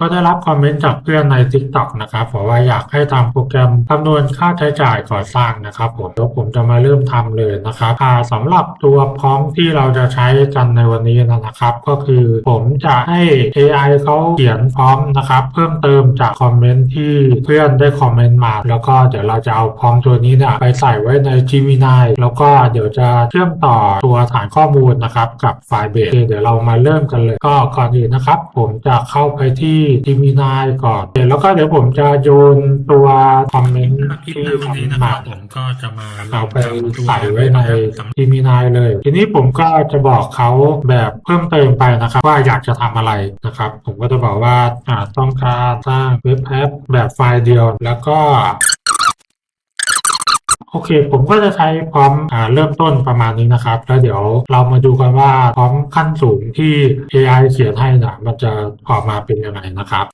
ก็ได้รับคอมเมนต์จากเพื่อนใน TikTok นะครับบอกว่าอยากให้ทำโปรแกรมคำนวณค่าใช้จ่ายก่อสร้างนะครับผมเดี๋ยวผมจะมาเริ่มทำเลยนะครับสำหรับตัวพร้อมที่เราจะใช้กันในวันนี้นะครับ ก็คือผมจะให้ AI เขาเขียนพร้อมนะครับเพิ่มเติมจากคอมเมนต์ที่เพื่อนได้คอมเมนต์มา แล้วก็เดี๋ยวเราจะเอาพร้อมตัวนี้เนี่ยไปใส่ไว้ใน Gemini แล้วก็เดี๋ยวจะเชื่อมต่อตัวฐานข้อมูลนะครับกับไฟล์เบสเดี๋ยวเรามาเริ่มกันเลย ก็ก่อนอื่นนะครับ ผมจะเข้าไปที่ Gemini ก่อนเดี๋ยวแล้วก็เดี๋ยวผมจะโยนตัวคอมเมนต์ที่คอมเมนต์มาผมก็จะมาเอาไปใส่ไว้ในสำทีมีนายเลย ทีนี้ผมก็จะบอกเขาแบบเพิ่มเติมไปนะครับว่าอยากจะทำอะไรนะครับ ผมก็จะบอกว่าต้องการสร้างเว็บแอปแบบไฟล์เดียวแล้วก็ โอเค ผมก็จะใช้พร้อมอเริ่มต้นประมาณนี้นะครับ แล้วเดี๋ยวเรามาดูกันว่าพร้อมขั้นสูงที่ AI เขียนให้นะมันจะออกมาเป็นยังไงนะครับ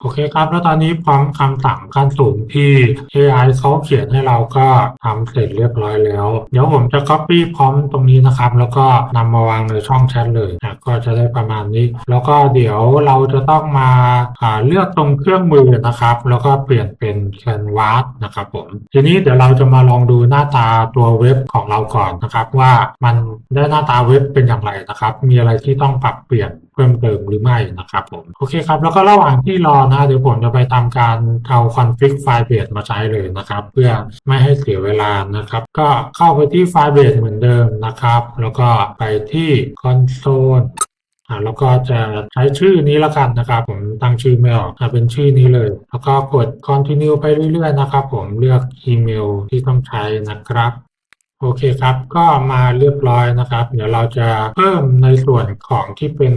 โอเคครับ แล้วตอนนี้พร้อมคำสั่งขั้นสูงที่ AI เขาเขียนให้เราก็ทำเสร็จเรียบร้อยแล้ว เดี๋ยวผมจะ Copy พร้อมตรงนี้นะครับ แล้วก็นำมาวางในช่องแชทเลยนะก็จะได้ประมาณนี้ แล้วก็เดี๋ยวเราจะต้องมาเลือกตรงเครื่องมือนะครับ แล้วก็เปลี่ยนเป็น Canvas นะครับผม ทีนี้เดี๋ยวเราจะมาลองดูหน้าตาตัวเว็บของเราก่อนนะครับ ว่ามันได้หน้าตาเว็บเป็นอย่างไรนะครับ มีอะไรที่ต้องปรับเปลี่ยน พิ่มเติมหรือไม่นะครับผมโอเคครับ แล้วก็ระหว่างที่รอนะเดี๋ยวผมจะไปทำการเอาคอนฟิกไฟล์เบสมาใช้เลยนะครับ เพื่อไม่ให้เสียเวลานะครับ ก็เข้าไปที่ไฟล์เบสเหมือนเดิมนะครับ แล้วก็ไปที่คอนโซลอ่าแล้วก็จะใช้ชื่อนี้ละกันนะครับ ผมตั้งชื่อไม่ออกอ่าเป็นชื่อนี้เลย แล้วก็กด continue ไปเรื่อยๆนะครับ ผมเลือกอีเมลที่ต้องใช้นะครับ โอเคครับ ก็มาเรียบร้อยนะครับ เดี๋ยวเราจะเพิ่มในส่วนของที่เป็น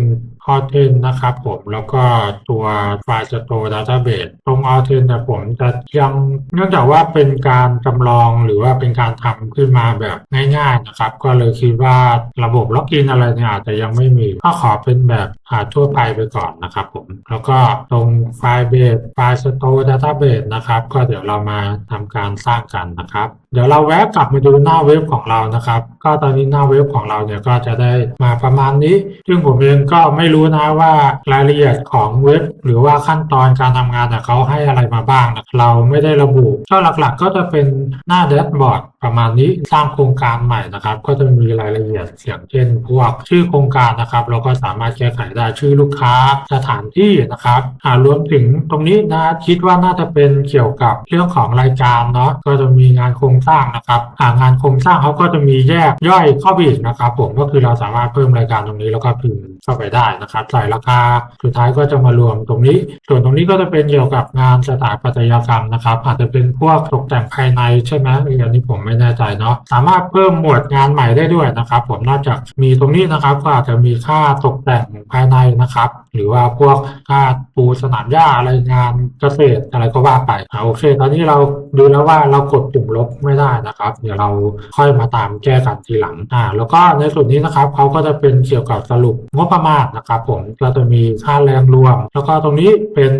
a u t e n นะครับผมแล้วก็ตัวไฟล์ Store Database ตรง a u t e n เนี่ยผมจะยังเนื่องจากว่าเป็นการจำลองหรือว่าเป็นการทำขึ้นมาแบบง่ายๆนะครับ ก็เลยคิดว่าระบบล็อกอินอะไรเนี่ยอาจจะยังไม่มีก็ขอเป็นแบบอาทั่วไปไปก่อนนะครับผม แล้วก็ตรงไฟล์เบสไฟล์ Store Database นะครับ ก็เดี๋ยวเรามาทำการสร้างกันนะครับ เดี๋ยวเราแวะกลับมาดูหน้าเว็บของเรานะครับ ก็ตอนนี้หน้าเว็บของเราเนี่ยก็จะได้มาประมาณนี้ ซึ่งผมเองก็ไม่รู้นะว่ารายละเอียดของเว็บ หรือว่าขั้นตอนการทำงานเนี่ยเขาให้อะไรมาบ้างนะเราไม่ได้ระบุก็หลักๆ ก็จะเป็นหน้าแดชบอร์ดประมาณนี้สร้างโครงการใหม่นะครับ ก็จะมีรายละเอียดอย่างเช่น พวกชื่อโครงการนะครับ เราก็สามารถแก้ไขได้ชื่อลูกค้าสถานที่นะครับรวมถึงตรงนี้นะคิดว่าน่าจะเป็นเกี่ยวกับเรื่องของรายการเนาะก็จะมีงานโครงสร้างนะครับงานโครงสร้างเขาก็จะมีแยกย่อยเข้าไปอีกนะครับ ผมก็คือเราสามารถเพิ่มรายการตรงนี้แล้วก็พิมพ์ เข้าไปได้นะครับ ใส่ราคาสุดท้ายก็จะมารวมตรงนี้ ส่วนตรงนี้ก็จะเป็นเกี่ยวกับงานสถาปัตยกรรมนะครับ อาจจะเป็นพวกตกแต่งภายในใช่ไหมอออันนี้ผมไม่แน่ใจเนาะสามารถเพิ่มหมวดงานใหม่ได้ด้วยนะครับ ผมนอกจากมีตรงนี้นะครับก็อาจจะมีค่าตกแต่งภายในนะครับ หรือว่าพวกค่าปูสนามหญ้าอะไรงานเกษตรอะไรก็ว่าไปอ่าโอเค ตอนนี้เราดูแล้วว่าเรากดปุ่มลบไม่ได้นะครับ เดี๋ยวเราค่อยมาตามแก้กันทีหลังอ่าแล้วก็ในส่วนนี้นะครับเขาก็จะเป็นเกี่ยวกับสรุปงบประมาณนะครับผมเราจะมีค่าแรงรวม แล้วก็ตรงนี้เป็น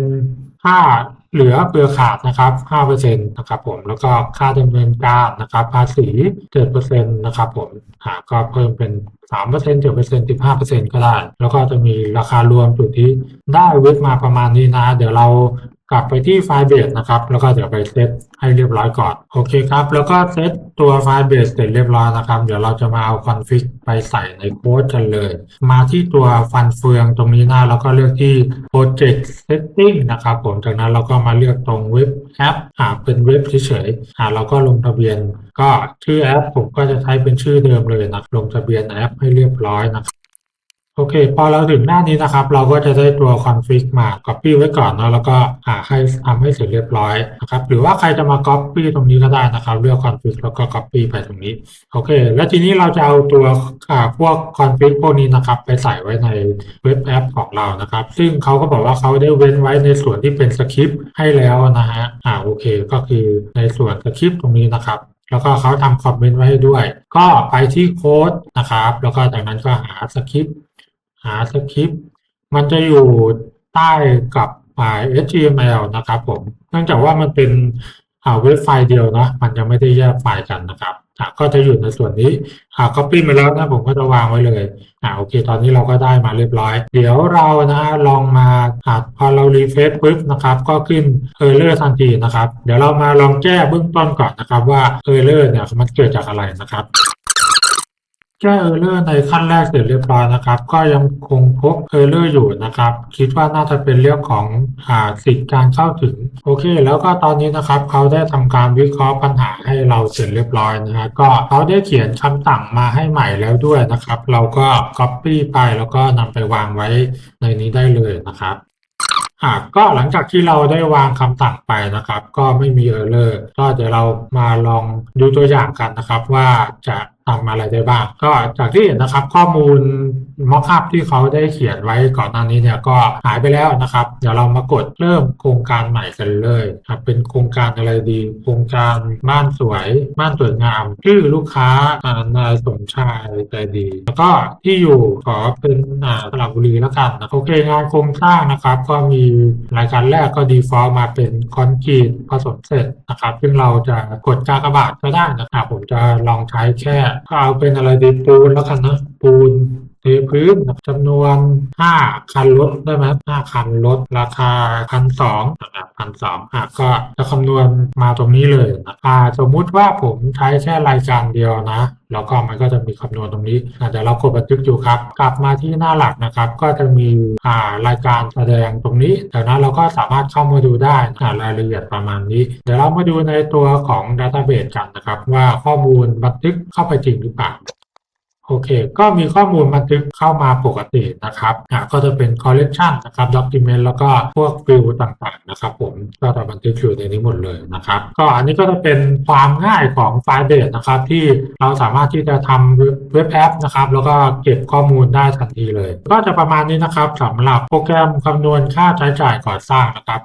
ค่า เหลือเปลือขาดนะครับ5%นะครับผมแล้วก็ค่าดำเนินการนะครับภาษี7%นะครับผมหาก็เพิ่มเป็น3% 7% 15%ก็ได้ แล้วก็จะมีราคารวมจุดที่ได้เวทมาประมาณนี้นะ เดี๋ยวเรา กลับไปที่ไฟล์เบสนะครับ แล้วก็เดี๋ยวไปเซตให้เรียบร้อยก่อน โอเคครับ แล้วก็เซตตัวไฟล์เบสเสร็จเรียบร้อยนะครับ เดี๋ยวเราจะมาเอาคอนฟิกไปใส่ในโค้ดกันเลย มาที่ตัวฟันเฟืองตรงนี้นะแล้วก็เลือกที่ Project Setting นะครับผม จากนั้นเราก็มาเลือกตรงเว็บแอปอ่าเป็นเว็บเฉยๆอ่าเราก็ลงทะเบียน ก็ชื่อแอปผมก็จะใช้เป็นชื่อเดิมเลยนะ ลงทะเบียนแอปให้เรียบร้อยนะครับ อเค พอเราถึงหน้านี้นะครับ เราก็จะได้ตัวคอนฟิกมา Copy ไว้ก่อนเนาะแล้วก็หาให้ทำให้เสร็จเรียบร้อยนะครับหรือว่าใครจะมา Copy ตรงนี้ก็ได้นะครับ เลือกคอนฟิกแล้วก็ Copy ไปตรงนี้โอเค แล้วทีนี้เราจะเอาตัวพวกคอนฟิกพวกนี้นะครับ ไปใส่ไว้ในเว็บแอปของเรานะครับ ซึ่งเขาก็บอกว่าเขาได้เว้นไว้ในส่วนที่เป็นสคริปต์ให้แล้วนะฮะอ่าโอเค ก็คือในส่วนสคริปต์ตรงนี้นะครับแล้วก็เขาทำคอมเมนต์ไว้ให้ด้วย ก็ไปที่โค้ดนะครับ แล้วก็จากนั้นก็หาสคริปต์ หาสคริปต์มันจะอยู่ใต้กับไฟล์ HTML นะครับผมเนื่องจากว่ามันเป็นอ่าเว็บไฟล์เดียวเนาะมันจะไม่ได้แยกไฟล์กันนะครับก็จะอยู่ในส่วนนี้อ่า copy มาแล้วนะผมก็จะวางไว้เลยอ่าโอเค ตอนนี้เราก็ได้มาเรียบร้อย เดี๋ยวเรานะฮะลองมาอ่าพอเรารีเฟซปุ๊บนะครับ ก็ขึ้น error ทันทีนะครับ เดี๋ยวเรามาลองแก้เบื้องต้นก่อนนะครับว่า error เนี่ยมันเกิดจากอะไรนะครับ แก้ error ในขั้นแรกเสร็จเรียบร้อยนะครับ ก็ยังคงพบ error อร์อยู่นะครับ คิดว่าน่าจะเป็นเรื่องของอ่าสิทธิการเข้าถึง โอเค แล้วก็ตอนนี้นะครับ เขาได้ทำการวิเคราะห์ปัญหาให้เราเสร็จเรียบร้อยนะฮะก็เขาได้เขียนคำสั่งมาให้ใหม่แล้วด้วยนะครับ เราก็ copy ไปแล้วก็นำไปวางไว้ในนี้ได้เลยนะครับอ่าก็หลังจากที่เราได้วางคำสั่งไปนะครับ ก็ไม่มีเออร์เลอร์ก็เดี๋ยวเรามาลองดูตัวอย่างกันนะครับ ว่าจะทำอะไรได้บ้าง ก็จากที่เห็นนะครับข้อมูลม็อกอัพที่เขาได้เขียนไว้ก่อนหน้านี้เนี่ยก็หายไปแล้วนะครับ เดี๋ยวเรามากดเริ่มโครงการใหม่กันเลยครับเป็นโครงการอะไรดี โครงการบ้านสวยบ้านสวยงามชื่อลูกค้าอานายสมชายใจดี แล้วก็ที่อยู่ขอเป็นอ่าสระบุรีแล้วกันนะโอเคงานโครงสร้างนะครับ ก็มีรายการแรกก็ default มาเป็นคอนกรีตผสมเสร็จนะครับ ซึ่งเราจะกดกากบาทก็ได้นะครับ ผมจะลองใช้แค่เอาเป็นอะไรดีปูนแล้วกันนะปูน เทพื้นจำนวน 5 คันรถได้ไหม5คันรถราคาพันสองนะครับพันสองอะก็จะคำนวณมาตรงนี้เลยนะอ่าสมมุติว่าผมใช้แค่รายการเดียวนะแล้วก็มันก็จะมีคำนวณตรงนี้อะเดี๋ยวเรากดบันทึกอยู่ครับ กลับมาที่หน้าหลักนะครับ ก็จะมีอ่ารายการแสดงตรงนี้จากนั้นเราก็สามารถเข้ามาดูได้อ่ารายละเอียดประมาณนี้ เดี๋ยวเรามาดูในตัวของ Database กันนะครับ ว่าข้อมูลบันทึกเข้าไปจริงหรือเปล่า โอเค ก็มีข้อมูลบันทึกเข้ามาปกตินะครับอะก็จะเป็น collection นะครับ document แล้วก็พวกฟิลต่างๆนะครับผมก็จะบันทึกอยู่ในนี้หมดเลยนะครับ ก็อันนี้ก็จะเป็นความง่ายของไฟล์เบสนะครับ ที่เราสามารถที่จะทำเว็บแอปนะครับ แล้วก็เก็บข้อมูลได้ทันทีเลย ก็จะประมาณนี้นะครับสำหรับโปรแกรมคำนวณค่าใช้จ่ายก่อสร้างนะครับ